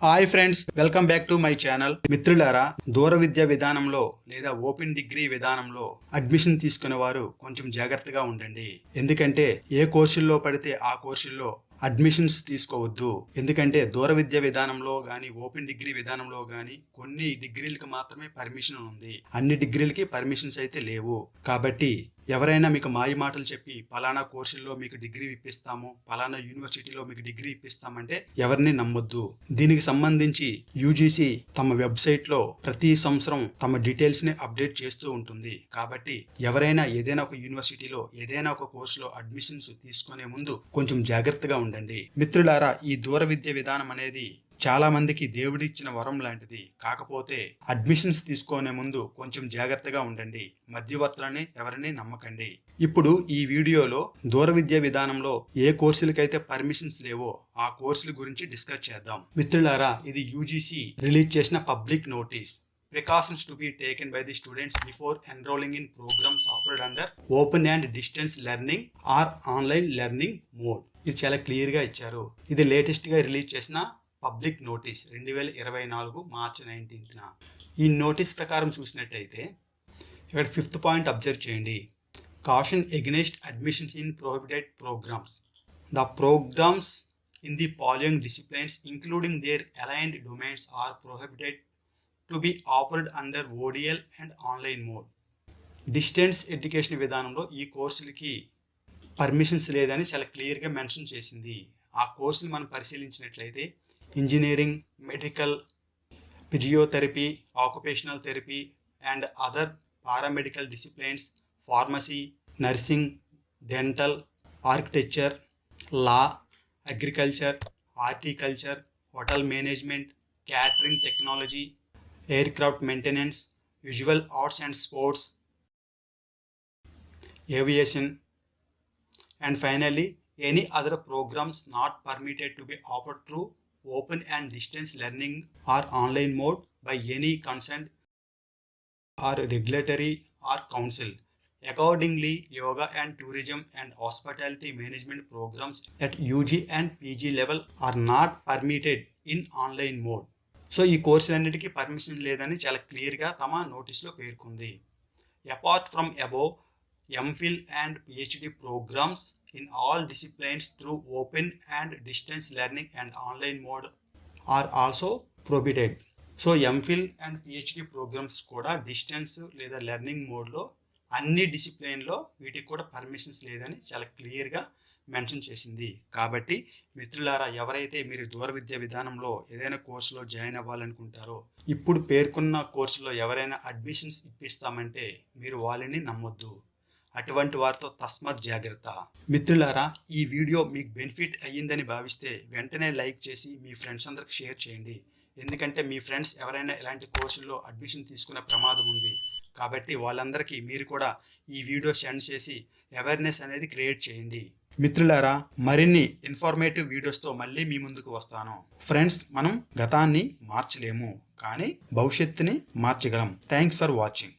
Hi friends welcome back to my channel మిత్రులారా దూర విద్య విధానంలో లేదా ఓపెన్ డిగ్రీ విధానంలో అడ్మిషన్ తీసుకునే వారు కొంచెం జాగ్రత్తగా ఉండండి. ఎందుకంటే ఏ కోర్సుల్లో పడితే ఆ కోర్సుల్లో అడ్మిషన్స్ తీసుకోవద్దు. ఎందుకంటే దూర విద్య విధానంలో కానీ ఓపెన్ డిగ్రీ విధానంలో కానీ కొన్ని డిగ్రీలకు మాత్రమే పర్మిషన్ ఉంది. అన్ని డిగ్రీలకి పర్మిషన్స్ అయితే లేవు. కాబట్టి ఎవరైనా మీకు మాయ మాటలు చెప్పి పలానా కోర్సుల్లో మీకు డిగ్రీ ఇప్పిస్తాము పలానా యూనివర్సిటీలో మీకు డిగ్రీ ఇప్పిస్తామంటే ఎవరిని నమ్మొద్దు. దీనికి సంబంధించి యూజీసీ తమ వెబ్సైట్లో ప్రతి సంవత్సరం తమ డీటెయిల్స్ని అప్డేట్ చేస్తూ ఉంటుంది. కాబట్టి ఎవరైనా ఏదైనా ఒక యూనివర్సిటీలో ఏదైనా ఒక కోర్సులో అడ్మిషన్స్ తీసుకునే ముందు కొంచెం జాగ్రత్తగా ఉండండి. మిత్రులారా ఈ దూర విద్య విధానం అనేది చాలామందికి దేవుడిచ్చిన వరం లాంటిది. కాకపోతే అడ్మిషన్స్ తీసుకునే ముందు కొంచెం జాగ్రత్తగా ఉండండి. మధ్యవర్తులని ఎవరిని నమ్మకండి. ఇప్పుడు ఈ వీడియోలో దూర విద్యా విధానంలో ఏ కోర్సులకైతే పర్మిషన్స్ లేవో ఆ కోర్సుల గురించి డిస్కస్ చేద్దాం. మిత్రులారా ఇది యూజీసీ రిలీజ్ చేసిన public notice. precautions to be taken by the students before enrolling in programs offered under open and distance learning or online learning mode ఇది చాలా క్లియర్గా ఇచ్చారు. ఇది లేటెస్ట్గా రిలీజ్ చేసిన పబ్లిక్ నోటీస్ రెండు వేల ఇరవై నాలుగు మార్చి నైన్టీన్త్న. ఈ నోటీస్ ప్రకారం చూసినట్టయితే ఇక్కడ ఫిఫ్త్ పాయింట్ అబ్జర్వ్ చేయండి. Caution against admissions in prohibited programmes. The programmes in the following disciplines including their allied domains are prohibited to be operate under ODL and online mode. Distance education విధానంలో ఈ కోర్సులకి permissions లేదని చాలా క్లియర్గా mention చేసింది. ఆ కోర్సుని మనం పరిశీలించినట్లయితే engineering, medical, physiotherapy, occupational therapy, and other paramedical disciplines, pharmacy, nursing, dental, architecture, law, agriculture, horticulture, hotel management, catering technology, aircraft maintenance, visual arts and sports, aviation, and finally, any other programs not permitted to be offered through open and distance learning or online mode by any concerned or regulatory or council accordingly yoga and tourism and hospitality management programs at ug and pg level are not permitted in online mode so ఈ కోర్సులన్నిటికీ permission లేదని చాలా క్లియర్గా తమ నోటీస్లో పేర్కొంది apart from above MPhil and PhD programs in all disciplines through open and distance learning and online mode are also prohibited. So MPhil and PhD programmes కూడా distance లేదా లెర్నింగ్ మోడ్లో అన్ని డిసిప్లిన్లో వీటికి కూడా పర్మిషన్స్ లేదని చాలా క్లియర్గా మెన్షన్ చేసింది కాబట్టి మిత్రులారా ఎవరైతే మీరు దూర విద్యా విధానంలో ఏదైనా కోర్సులో జాయిన్ అవ్వాలనుకుంటారో ఇప్పుడు పేర్కొన్న కోర్సులో ఎవరైనా అడ్మిషన్స్ ఇప్పిస్తామంటే మీరు వాళ్ళని నమ్మొద్దు అటువంటి వారితో తస్మత్ జాగ్రత్త. మిత్రులారా ఈ వీడియో మీకు బెనిఫిట్ అయ్యిందని భావిస్తే వెంటనే లైక్ చేసి మీ ఫ్రెండ్స్ అందరికి షేర్ చేయండి. ఎందుకంటే మీ ఫ్రెండ్స్ ఎవరైనా ఇలాంటి కోర్సుల్లో అడ్మిషన్ తీసుకునే ప్రమాదం ఉంది. కాబట్టి వాళ్ళందరికీ మీరు కూడా ఈ వీడియో సెండ్ చేసి అవేర్నెస్ అనేది క్రియేట్ చేయండి. మిత్రులారా మరిన్ని ఇన్ఫర్మేటివ్ వీడియోస్తో మళ్ళీ మీ ముందుకు వస్తాను. ఫ్రెండ్స్ మనం గతాన్ని మార్చలేము. కానీ భవిష్యత్తుని మార్చగలం. Thanks for watching